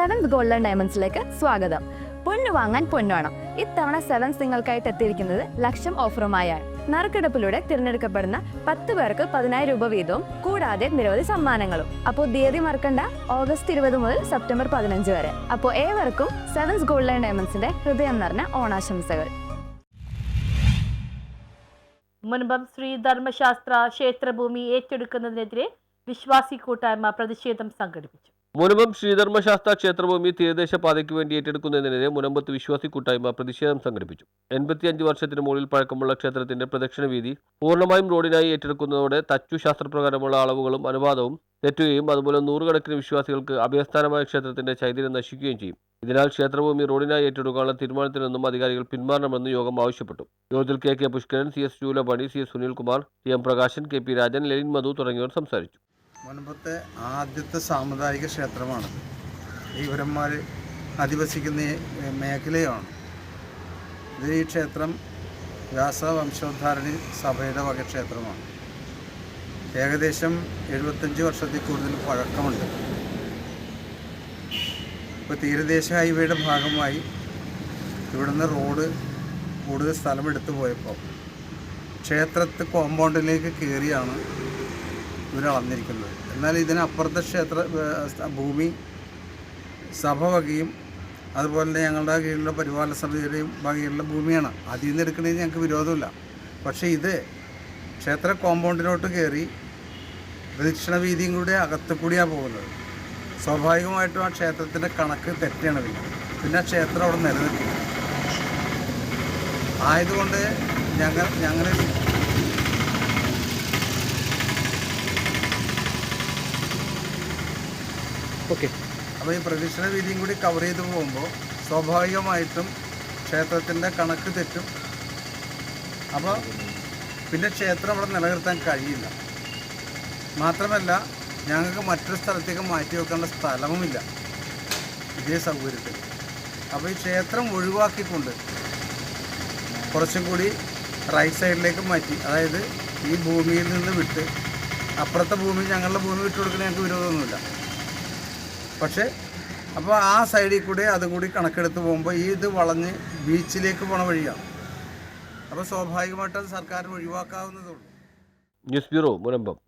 Seventh golden ഡയമണ്ട്സിലേക്ക് സ്വാഗതം. പൊന്നു വാങ്ങാൻ പൊന്നോണം ഇത്തവണ സെവൻസ് നിങ്ങൾക്കായിട്ട് എത്തിയിരിക്കുന്നത് ലക്ഷം ഓഫറുമായാണ് നറുക്കെടുപ്പിലൂടെ തിരഞ്ഞെടുക്കപ്പെടുന്ന പത്ത് പേർക്ക് പതിനായിരം രൂപ വീതവും കൂടാതെ നിരവധി സമ്മാനങ്ങളും. അപ്പോൾ തീയതി മറക്കണ്ട ഓഗസ്റ്റ് ഇരുപത് മുതൽ സെപ്റ്റംബർ പതിനഞ്ച് വരെ. അപ്പോൾ ഏവർക്കും സെവൻസ് ഗോൾഡൻ ഡയമണ്ട്സിന്റെ ഹൃദയം നിറഞ്ഞ ഓണാശംസകൾ. മുൻപം ശ്രീ ധർമ്മശാസ്ത്ര ക്ഷേത്രഭൂമി ഏറ്റെടുക്കുന്നതിനെതിരെ വിശ്വാസി കൂട്ടായ്മ പ്രതിഷേധം സംഘടിപ്പിച്ചു. മുനമ്പം ശ്രീധർമ്മശാസ്ത്ര ക്ഷേത്രഭൂമി തീരദേശ പാതയ്ക്ക് വേണ്ടി ഏറ്റെടുക്കുന്നതിനെതിരെ മുനമ്പത്ത് വിശ്വാസി കൂട്ടായ്മ പ്രതിഷേധം സംഘടിപ്പിച്ചു. എൺപത്തിയഞ്ച് വർഷത്തിന് മുകളിൽ പഴക്കമുള്ള ക്ഷേത്രത്തിന്റെ പ്രദക്ഷിണ വീതി പൂർണമായും റോഡിനായി ഏറ്റെടുക്കുന്നതോടെ തച്ചു ശാസ്ത്രപ്രകാരമുള്ള അളവുകളും അനുവാദവും തെറ്റുകയും അതുപോലെ നൂറുകണക്കിന് വിശ്വാസികൾക്ക് അഭയസ്ഥാനമായ ക്ഷേത്രത്തിന്റെ ചൈതന്യം നശിക്കുകയും ചെയ്യും. ഇതിനാൽ ക്ഷേത്രഭൂമി റോഡിനായി ഏറ്റെടുക്കാനുള്ള തീരുമാനത്തിൽ നിന്നും അധികാരികൾ പിന്മാറണമെന്ന് യോഗം ആവശ്യപ്പെട്ടു. യോഗത്തിൽ K K Pushkaran C S ജൂലപണി C S Sunilkumar T M Prakashan K P Rajan Lenin Madhu തുടങ്ങിയവർ സംസാരിച്ചു. മുൻപത്തെ ആദ്യത്തെ സാമുദായിക ക്ഷേത്രമാണ്. ഈ ഇവരന്മാർ അധിവസിക്കുന്ന മേഖലയാണ്. ഇത് ഈ ക്ഷേത്രം വ്യാസ വംശോദ്ധാരണി സഭയുടെ വക ക്ഷേത്രമാണ്. ഏകദേശം എഴുപത്തഞ്ച് വർഷത്തിൽ കൂടുതൽ പഴക്കമുണ്ട്. ഇപ്പോൾ തീരദേശ ഹൈവേയുടെ ഭാഗമായി ഇവിടുന്ന് റോഡ് കൂടുതൽ സ്ഥലമെടുത്തു പോയപ്പോൾ ക്ഷേത്രത്തെ കോമ്പൗണ്ടിലേക്ക് കയറിയാണ് ഇവർ അളന്നിരിക്കുന്നത് എന്നാൽ ഇതിനപ്പുറത്തെ ക്ഷേത്ര ഭൂമി സഭ വകയും അതുപോലെ തന്നെ ഞങ്ങളുടെ കീഴിലുള്ള പരിപാലന സമിതിയുടെയും വകയുള്ള ഭൂമിയാണ്. അതിൽ നിന്ന് എടുക്കുന്നതിന് ഞങ്ങൾക്ക് വിരോധമില്ല. പക്ഷേ ഇത് ക്ഷേത്ര കോമ്പൗണ്ടിലോട്ട് കയറി പ്രദക്ഷിണ വീതിയും കൂടി അകത്ത് കൂടിയാണ് പോകുന്നത്. സ്വാഭാവികമായിട്ടും ആ ക്ഷേത്രത്തിന്റെ കണക്ക് തെറ്റാണ് പിന്നെ. പിന്നെ ആ ക്ഷേത്രം അവിടെ നിലനിൽക്കില്ല. ആയതുകൊണ്ട് ഞങ്ങൾ ഞങ്ങൾ ഓക്കെ. അപ്പോൾ ഈ പ്രദക്ഷിണ വീതിയും കൂടി കവർ ചെയ്ത് പോകുമ്പോൾ സ്വാഭാവികമായിട്ടും ക്ഷേത്രത്തിന്റെ കണക്ക് തെറ്റും. അപ്പോൾ പിന്നെ ക്ഷേത്രം അവിടെ നിലനിർത്താൻ കഴിയില്ല. മാത്രമല്ല ഞങ്ങൾക്ക് മറ്റൊരു സ്ഥലത്തേക്ക് മാറ്റി വെക്കേണ്ട സ്ഥലവുമില്ല. ഇതേ സൗകര്യത്തിൽ. അപ്പോൾ ഈ ക്ഷേത്രം ഒഴിവാക്കിക്കൊണ്ട് കുറച്ചും കൂടി റൈറ്റ് സൈഡിലേക്ക് മാറ്റി അതായത് ഈ ഭൂമിയിൽ നിന്ന് വിട്ട് അപ്പുറത്തെ ഭൂമി ഞങ്ങളുടെ ഭൂമി വിട്ടു കൊടുക്കുന്ന ഞങ്ങൾക്ക് വിരോധമൊന്നുമില്ല. പക്ഷേ അപ്പോൾ ആ സൈഡിൽ കൂടെ അതും കൂടി കണക്കെടുത്ത് പോകുമ്പോൾ ഈ ഇത് വളഞ്ഞ് ബീച്ചിലേക്ക് പോണ വഴിയാണ്. അപ്പോൾ സ്വാഭാവികമായിട്ടും സർക്കാരിന് ഒഴിവാക്കാവുന്നതേ ഉള്ളൂ. News bureau Munambam